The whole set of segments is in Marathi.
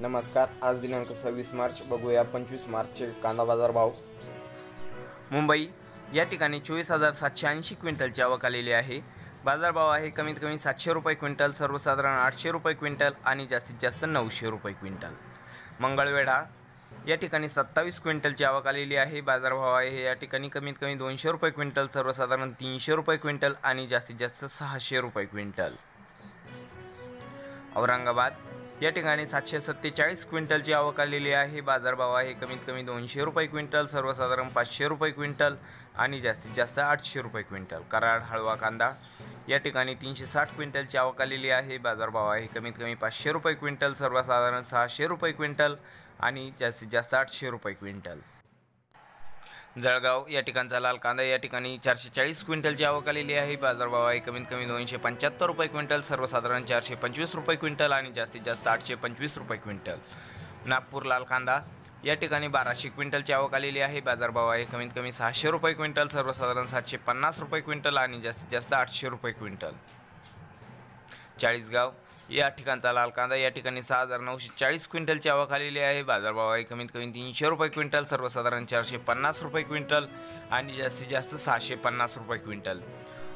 नमस्कार आज दिनांक सव्वीस मार्च बघूया पंचवीस मार्चचे कांदा बाजार भाव. मुंबई या ठिकाणी चोवीस हजार सातशे ऐंशी क्विंटलची आवक आलेली आहे. बाजारभाव आहे कमीत कमी सातशे रुपये क्विंटल सर्वसाधारण आठशे रुपये क्विंटल आणि जास्तीत जास्त नऊशे रुपये क्विंटल. मंगळवेढा या ठिकाणी सत्तावीस क्विंटलची आवक आलेली आहे. बाजारभाव आहे या ठिकाणी कमीत कमी दोनशे रुपये क्विंटल सर्वसाधारण तीनशे रुपये क्विंटल आणि जास्तीत जास्त सहाशे रुपये क्विंटल. औरंगाबाद या ठिकाणी सातशे सत्तेचाळीस क्विंटलची आवक आलेली आहे. बाजारभाव आहे कमीत कमी दोनशे रुपये क्विंटल सर्वसाधारण पाचशे रुपये क्विंटल आणि जास्तीत जास्त आठशे रुपये क्विंटल. कराड हळवा कांदा या ठिकाणी तीनशे साठ क्विंटलची आवक आलेली आहे. बाजारभाव आहे कमीत कमी पाचशे रुपये क्विंटल सर्वसाधारण सहाशे रुपये क्विंटल आणि जास्तीत जास्त आठशे रुपये क्विंटल. जळगाव या ठिकाणचा लाल कांदा या ठिकाणी चारशे चाळीस क्विंटलची आवक आलेली आहे. बाजारभाव आहे कमीत कमी दोनशे पंच्याहत्तर रुपये क्विंटल सर्वसाधारण चारशे पंचवीस रुपये क्विंटल आणि जास्तीत जास्त आठशे पंचवीस रुपये क्विंटल. नागपूर लाल कांदा या ठिकाणी बाराशे क्विंटलची आवक आलेली आहे. बाजारभाव आहे कमीत कमी सहाशे रुपये क्विंटल सर्वसाधारण सातशे पन्नास रुपये क्विंटल आणि जास्तीत जास्त आठशे रुपये क्विंटल. चाळीसगाव या ठिकाणचा लाल कांदा या ठिकाणी सहा हजार नऊशे चाळीस क्विंटलची आवक आलेली आहे. बाजारभाव आहे कमीत कमी तीनशे रुपये क्विंटल सर्वसाधारण चारशे पन्नास रुपये क्विंटल आणि जास्तीत जास्त सहाशे पन्नास रुपये क्विंटल.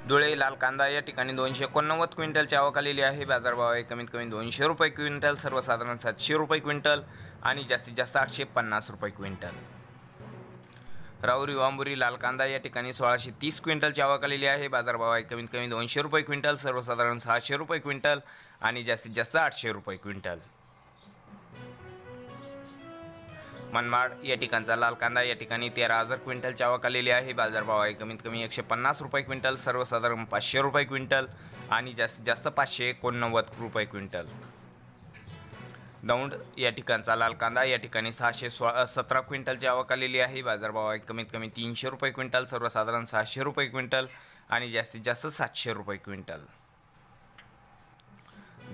धुळे लाल कांदा या ठिकाणी दोनशे एकोणनव्वद क्विंटलची आवक आलेली आहे. बाजारभाव आहे कमीत कमी दोनशे रुपये क्विंटल सर्वसाधारण सातशे रुपये क्विंटल आणि जास्तीत जास्त आठशे पन्नास रुपये क्विंटल. राऊरी वांबुरी लाल कांदा या ठिकाणी सोळाशे तीस क्विंटलची आवक आलेली आहे. बाजारभाव आहे कमीत कमी दोनशे रुपये क्विंटल सर्वसाधारण सहाशे रुपये क्विंटल आणि जास्तीत जास्त आठशे रुपये क्विंटल. मनमाड या ठिकाणचा लाल कांदा या ठिकाणी तेरा हजार क्विंटलची आवक आलेली आहे. बाजारभाव आहे कमीत कमी एकशे पन्नास रुपये क्विंटल सर्वसाधारण पाचशे रुपये क्विंटल आणि जास्तीत जास्त पाचशे एकोणनव्वद रुपये क्विंटल. दौंड या ठिकाणचा लाल कांदा या ठिकाणी सहाशे सोळा सतरा क्विंटलची आवक आलेली आहे. बाजारभाव आहे कमीत कमी तीनशे रुपये क्विंटल सर्वसाधारण सहाशे रुपये क्विंटल आणि जास्तीत जास्त सातशे रुपये क्विंटल.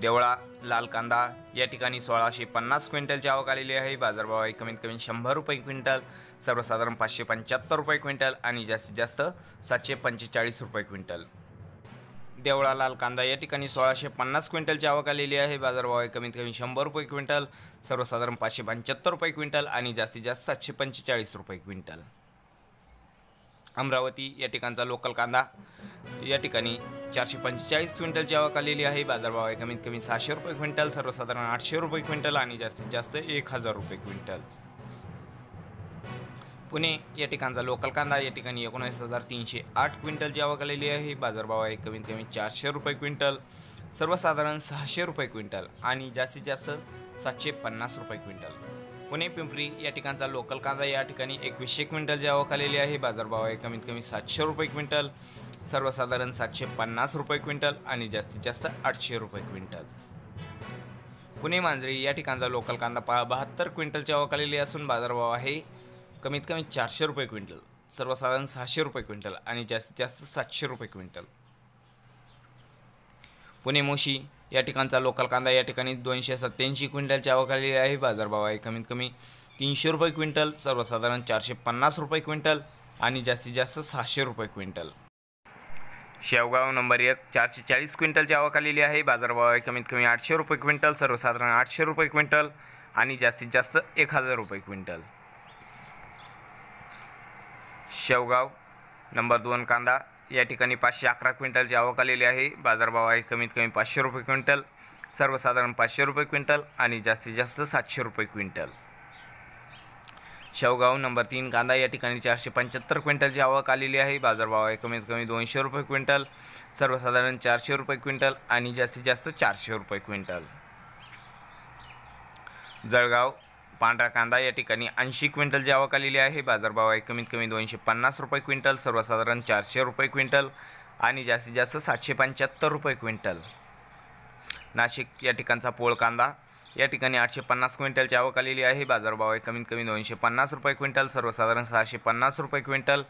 देवळा लाल कांदा या ठिकाणी सोळाशे पन्नास क्विंटलची आवक आलेली आहे. बाजारभाव आहे कमीत कमी शंभर रुपये क्विंटल सर्वसाधारण पाचशे पंच्याहत्तर रुपये क्विंटल आणि जास्तीत जास्त सातशे पंचेचाळीस रुपये क्विंटल. देवळा लाल कांदा या ठिकाणी सोळाशे पन्नास क्विंटलची आवक आलेली आहे. बाजारभाव आहे कमीत कमी शंभर रुपये क्विंटल सर्वसाधारण पाचशे पंच्याहत्तर रुपये क्विंटल आणि जास्तीत जास्त सातशे पंचेचाळीस रुपये क्विंटल. अमरावती या ठिकाणचा लोकल कांदा. या ठिकाणी चारशे पंचेचाळीस क्विंटलची आवक आलेली आहे बाजारभाव आहे कमीत कमी सहाशे रुपये क्विंटल सर्वसाधारण आठशे रुपये क्विंटल आणि जास्तीत जास्त एक हजार रुपये क्विंटल. पुणे या ठिकाणचा लोकल कांदा या ठिकाणी एकोणीस हजार तीनशे आठ क्विंटलची आवक आलेली आहे बाजारभाव आहे कमीत कमी चारशे रुपये क्विंटल सर्वसाधारण सहाशे रुपये क्विंटल आणि जास्तीत जास्त सातशे पन्नास रुपये क्विंटल. पुणे पिंपरी या ठिकाणचा लोकल कांदा या ठिकाणी एकवीसशे क्विंटल आवक आलेली आहे बाजारभाव आहे कमीत कमी सातशे रुपये क्विंटल सर्वसाधारण सातशे पन्नास रुपये क्विंटल आणि जास्तीत जास्त आठशे रुपये क्विंटल. पुणे मांजरी या ठिकाणचा लोकल कांदा पा बहात्तर क्विंटलची आवक आलेली असून बाजारभाव आहे कमीत कमी चारशे रुपये क्विंटल सर्वसाधारण सहाशे रुपये क्विंटल आणि जास्तीत जास्त सातशे रुपये क्विंटल. पुणे मोशी या ठिकाणचा लोकल कांदा या ठिकाणी दोनशे सत्त्याऐंशी क्विंटलची आवक आलेली आहे. बाजारभाव आहे कमीत कमी तीनशे रुपये क्विंटल सर्वसाधारण चारशे पन्नास रुपये क्विंटल आणि जास्तीत जास्त सहाशे रुपये क्विंटल. शेवगाव नंबर एक चारशे चाळीस क्विंटलची आवक आलेली आहे. बाजारभाव आहे कमीत कमी आठशे रुपये क्विंटल सर्वसाधारण आठशे रुपये क्विंटल आणि जास्तीत जास्त एक हजार रुपये क्विंटल. शेवगाव नंबर दोन कांदा या ठिकाणी पाचशे अकरा क्विंटलची आवक आलेली आहे. बाजारभाव आहे कमीत कमी पाचशे रुपये क्विंटल सर्वसाधारण पाचशे रुपये क्विंटल आणि जास्तीत जास्त सातशे रुपये क्विंटल. शेवगाव नंबर तीन कांदा या ठिकाणी चारशे पंच्याहत्तर क्विंटलची आवक आलेली आहे. बाजारभाव आहे कमीत कमी दोनशे रुपये क्विंटल सर्वसाधारण चारशे रुपये क्विंटल आणि जास्तीत जास्त चारशे रुपये क्विंटल. जळगाव पांढरा कांदा या ठिकाणी ऐंशी क्विंटलची आवक आलेली आहे. बाजारभाव आहे कमीत कमी दोनशे पन्नास रुपये क्विंटल सर्वसाधारण चारशे रुपये क्विंटल आणि जास्तीत जास्त सातशे पंच्याहत्तर रुपये क्विंटल. नाशिक या ठिकाणचा पोळ कांदा या ठिकाणी आठशे पन्नास क्विंटलची आवक आलेली आहे. बाजारभाव आहे कमीत कमी दोनशे पन्नास रुपये क्विंटल सर्वसाधारण सहाशे पन्नास रुपये क्विंटल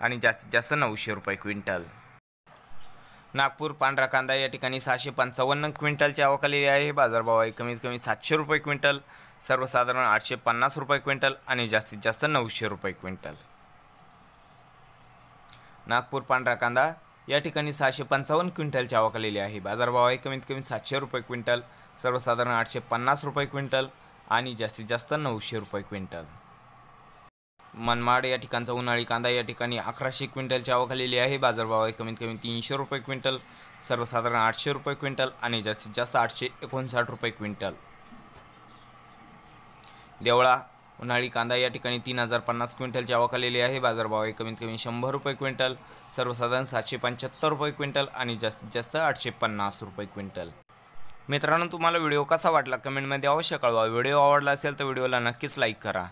आणि जास्तीत जास्त नऊशे रुपये क्विंटल. नागपूर पांढरा कांदा या ठिकाणी सहाशे पंचावन्न क्विंटलची आवक आलेली आहे. बाजारभाव आहे. कमीत कमी सातशे रुपये क्विंटल सर्वसाधारण आठशे पन्नास रुपये क्विंटल आणि जास्तीत जास्त नऊशे रुपये क्विंटल. नागपूर पांढरा कांदा या ठिकाणी सहाशे पंचावन्न क्विंटलची आवक आलेली आहे. बाजारभाव आहे. कमीत कमी सातशे रुपये क्विंटल सर्वसाधारण आठशे पन्नास रुपये क्विंटल आणि जास्तीत जास्त नऊशे रुपये क्विंटल. मनमाड या ठिकाणचा उन्हाळी कांदा या ठिकाणी अकराशे क्विंटलची आवक आलेली आहे. बाजारभाव आहे कमीत कमी तीनशे रुपये क्विंटल सर्वसाधारण आठशे रुपये क्विंटल आणि जास्तीत जास्त आठशे एकोणसाठ रुपये क्विंटल. देवळा उन्हाळी कांदा या ठिकाणी तीन हजार पन्नास क्विंटलची आवक आलेली आहे. बाजारभाव आहे कमीत कमी शंभर रुपये क्विंटल सर्वसाधारण सातशे पंच्याहत्तर रुपये क्विंटल आणि जास्तीत जास्त आठशे पन्नास रुपये क्विंटल. मित्रांनो तुम्हाला व्हिडिओ कसा वाटला कमेंटमध्ये अवश्य कळवा. व्हिडिओ आवडला असेल तर व्हिडिओला नक्कीच लाईक करा.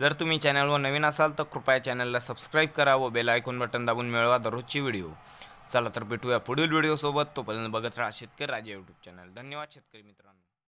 जर तुम्ही चॅनलवर नवीन असाल तर कृपया चॅनलला सबस्क्राईब करा व बेल आयकॉन बटन दाबून मिळवा दररोजची व्हिडिओ. चला तर भेटूया पुढील व्हिडिओसोबत. तोपर्यंत बघत राहा शेतकरी राजा यूट्यूब चॅनल धन्यवाद शेतकरी मित्रांनो.